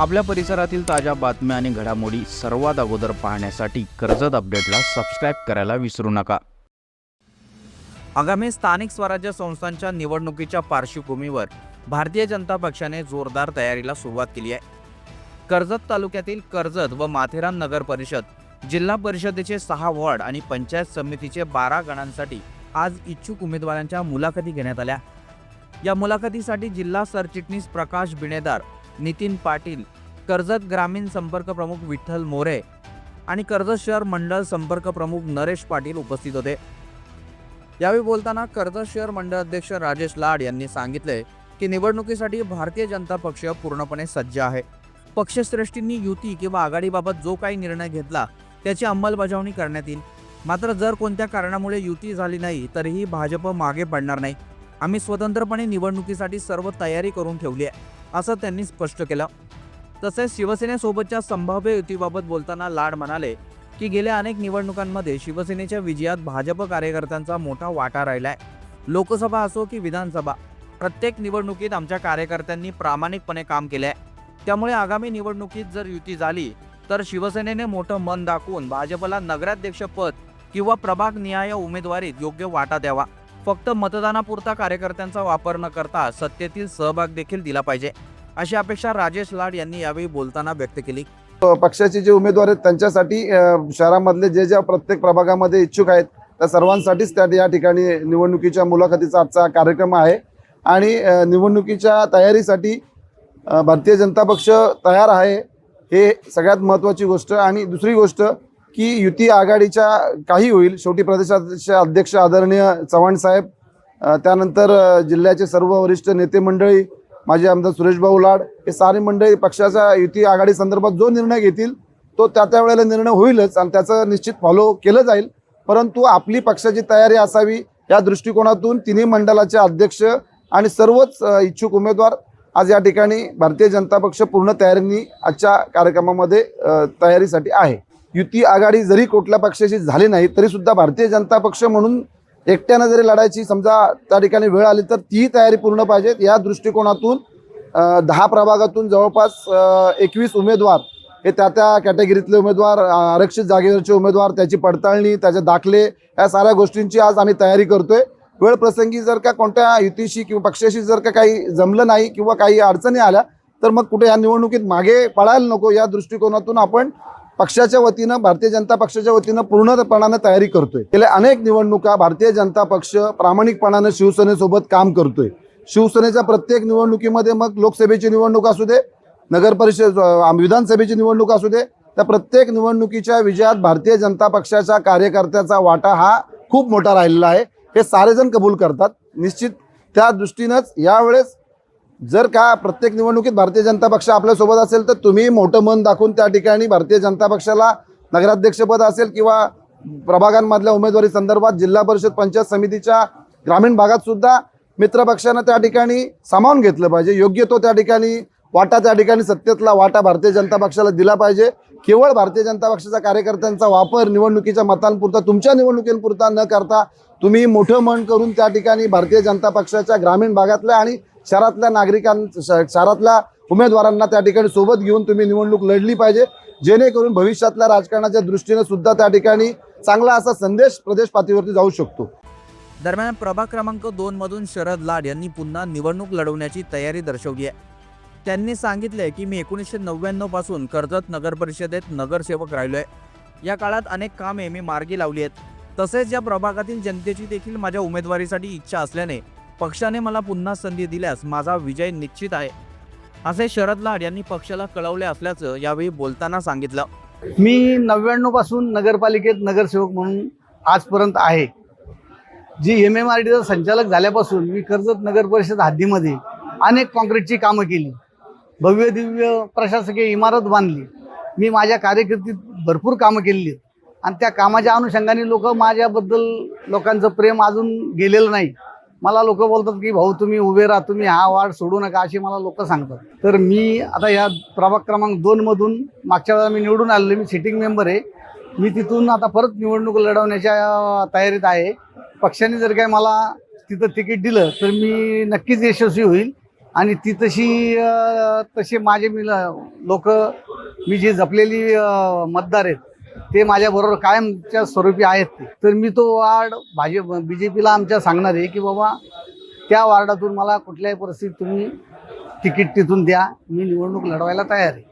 आपल्या परिसरातील ताज्या बातम्या आणि घडामोडी सर्वात अगोदर पाहण्यासाठी कर्जत अपडेटला सबस्क्राईब करायला विसरू नका. आगामी स्थानिक स्वराज्य संस्थांच्या निवडणुकीच्या पार्श्वभूमीवर भारतीय जनता पक्षाने जोरदार तयारीला सुरुवात केली आहे. कर्जत तालुक्यातील कर्जत व माथेरान नगर परिषद जिल्हा परिषदेचे सहा वॉर्ड आणि पंचायत समितीचे बारा गणांसाठी आज इच्छुक उमेदवारांच्या मुलाखती घेण्यात आल्या. या मुलाखतीसाठी जिल्हा सरचिटणीस प्रकाश बिणेदार नितीन पाटील कर्जत ग्रामीण संपर्क प्रमुख विठ्ठल मोरे आणि कर्जत शहर मंडळ संपर्क प्रमुख नरेश पाटील उपस्थित होते. यावेळी बोलताना कर्जत शहर मंडळ अध्यक्ष राजेश लाड यांनी सांगितले की निवडणुकीसाठी भारतीय जनता पक्ष पूर्णपणे सज्ज आहे. पक्षश्रेष्ठींनी युती किंवा आघाडीबाबत जो काही निर्णय घेतला त्याची अंमलबजावणी करण्यात येईल. मात्र जर कोणत्या कारणामुळे युती झाली नाही तरीही भाजप मागे पडणार नाही. आम्ही स्वतंत्रपणे निवडणुकीसाठी सर्व तयारी करून ठेवली आहे. असं त्यांनी स्पष्ट केलं. तसेच शिवसेनेसोबतच्या संभाव्य युतीबाबत बोलताना लाड म्हणाले की गेल्या अनेक निवडणुकांमध्ये शिवसेनेच्या विजयात भाजप कार्यकर्त्यांचा मोठा वाटा राहिलाय. लोकसभा असो की विधानसभा प्रत्येक निवडणुकीत आमच्या कार्यकर्त्यांनी प्रामाणिकपणे काम केले आहे त्यामुळे आगामी निवडणुकीत जर युती झाली तर शिवसेनेने मोठं मन दाखवून भाजपला नगराध्यक्षपद किंवा प्रभाग निहाय उमेदवारीत योग्य वाटा द्यावा. फक्त मतदानापुरता कार्यकर्त्यांचा वापर न करता सत्तेतील सहभाग देखील दिला पाहिजे. अशी अपेक्षा राजेश लाड यांनी यावेळी बोलताना व्यक्त केली. पक्षाचे जे उमेदवार आहेत त्यांच्यासाठी शहरामधले जे ज्या प्रत्येक प्रभागामध्ये इच्छुक आहेत त्या सर्वांसाठीच त्या या ठिकाणी निवडणुकीच्या मुलाखतीचा आजचा कार्यक्रम आहे. आणि निवडणुकीच्या तयारीसाठी भारतीय जनता पक्ष तयार आहे. हे सगळ्यात महत्त्वाची गोष्ट. आणि दुसरी गोष्ट की युती आघाडीच्या काही होईल. शेवटी प्रदेशाचे अध्यक्ष आदरणीय चव्हाण साहेब त्यानंतर जिल्ह्याचे सर्व वरिष्ठ नेते मंडळी माजी आमदार सुरेशभाऊ लाड हे सारे मंडळी पक्षाच्या युती आघाडी संदर्भात जो निर्णय घेतील तो त्या त्या वेळेला निर्णय होईलच आणि त्याचं निश्चित फॉलो केलं जाईल. परंतु आपली पक्षाची तयारी असावी या दृष्टिकोनातून तिन्ही मंडळाचे अध्यक्ष आणि सर्वच इच्छुक उमेदवार आज या ठिकाणी भारतीय जनता पक्ष पूर्ण तयारीने आजच्या कार्यक्रमामध्ये तयारीसाठी आहे. युती आघाडी जरी कुठल्या पक्षाशी झाली नाही तरी सुद्धा भारतीय जनता पक्ष म्हणून एकट्यानं जरी लढायची समजा त्या ठिकाणी वेळ आली तर तीही तयारी पूर्ण पाहिजे या दृष्टिकोनातून दहा प्रभागातून जवळपास एकवीस उमेदवार हे त्या त्या कॅटेगरीतले उमेदवार आरक्षित जागेवरचे उमेदवार त्याची पडताळणी त्याचे दाखले या साऱ्या गोष्टींची आज आम्ही तयारी करतोय. वेळ प्रसंगी जर का कोणत्या युतीशी किंवा पक्षाशी जर का काही जमलं नाही किंवा काही अडचणी आल्या तर मग कुठे या निवडणुकीत मागे पळायला नको. या दृष्टिकोनातून आपण पक्षाच्या वतीनं भारतीय जनता पक्षाच्या वतीनं पूर्णपणानं तयारी करतोय. गेल्या अनेक निवडणुका भारतीय जनता पक्ष प्रामाणिकपणानं शिवसेनेसोबत काम करतोय. शिवसेनेच्या प्रत्येक निवडणुकीमध्ये मग लोकसभेची निवडणूक असू दे नगर परिषद विधानसभेची निवडणूक असू दे त्या प्रत्येक निवडणुकीच्या विजयात भारतीय जनता पक्षाच्या कार्यकर्त्याचा वाटा हा खूप मोठा राहिलेला आहे. हे सारेजण कबूल करतात. निश्चित त्या दृष्टीनंच यावेळेस जर का प्रत्येक निवडणुकीत भारतीय जनता पक्ष आपल्यासोबत असेल तर तुम्ही मोठं मन दाखवून त्या ठिकाणी भारतीय जनता पक्षाला नगराध्यक्षपद असेल किंवा प्रभागांमधल्या उमेदवारी संदर्भात जिल्हा परिषद पंचायत समितीच्या ग्रामीण भागात सुद्धा मित्र पक्षानं त्या ठिकाणी सामावून घेतलं पाहिजे. योग्य तो त्या ठिकाणी वाटा त्या ठिकाणी सत्तेतला वाटा भारतीय जनता पक्षाला दिला पाहिजे. केवळ भारतीय जनता पक्षाच्या कार्यकर्त्यांचा वापर निवडणुकीच्या मतांपुरता तुमच्या निवडणुकींपुरता न करता तुम्ही मोठं मन करून त्या ठिकाणी भारतीय जनता पक्षाच्या ग्रामीण भागातल्या आणि शहरातल्या नागरिकां श- शहरातल्या उमेदवारांना त्या ठिकाणी सोबत घेऊन तुम्ही निवडणूक लढली पाहिजे. जेणेकरून भविष्यातल्या राजकारणाच्या दृष्टीने सुद्धा त्या ठिकाणी चांगला असा संदेश प्रदेश पातळीवरती जाऊ शकतो. दरम्यान प्रभाग क्रमांक दोन मधून शरद लाड यांनी पुन्हा निवडणूक लढवण्याची तयारी दर्शवली आहे. त्यांनी सांगितले की मी एकोणीसशे नव्याण्णवपासून कर्जत नगर परिषदेत नगरसेवक राहिलो आहे या काळात अनेक कामे मी मार्गी लावली आहेत. तसेच या प्रभागातील जनतेची देखील माझ्या उमेदवारीसाठी इच्छा असल्याने पक्षाने मला पुन्हा संधी दिल्यास माझा विजय निश्चित आहे असे शरद लाड यांनी पक्षाला कळवले असल्याचं यावेळी बोलताना सांगितलं. मी नव्याण्णवपासून नगरपालिकेत नगरसेवक म्हणून आजपर्यंत आहे. जी एम एम आर डीचा संचालक झाल्यापासून मी कर्जत नगर परिषद हद्दीमध्ये अनेक काँक्रीटची कामं केली. भव्य दिव्य प्रशासकीय इमारत बांधली. मी माझ्या कार्यकिर्दीत भरपूर कामं केलेली आणि त्या कामाच्या अनुषंगाने लोक माझ्याबद्दल लोकांचं प्रेम अजून गेलेलं नाही. मला लोक बोलतात की भाऊ तुम्ही उभे राहा तुम्ही हा वार्ड सोडू नका अशी मला लोक सांगतात. तर मी आता या प्रभाग क्रमांक दोनमधून मागच्या वेळा मी निवडून आलेलो मी सिटिंग मेंबर आहे. मी तिथून आता परत निवडणूक लढवण्याच्या तयारीत आहे. पक्षाने जर काय मला तिथं तिकीट दिलं तर मी नक्कीच यशस्वी होईल. आणि ती तशी तसे माझे मी लोक मी जी जपलेली मतदार आहेत ते माझ्याबरोबर कायमच्या स्वरूपी आहेत ते. तर मी तो वार्ड भाजप बी जे पीला आमच्या सांगणार आहे की बाबा त्या वार्डातून मला कुठल्याही परिस्थितीत तुम्ही तिकीट तिथून द्या. मी निवडणूक लढवायला तयार आहे.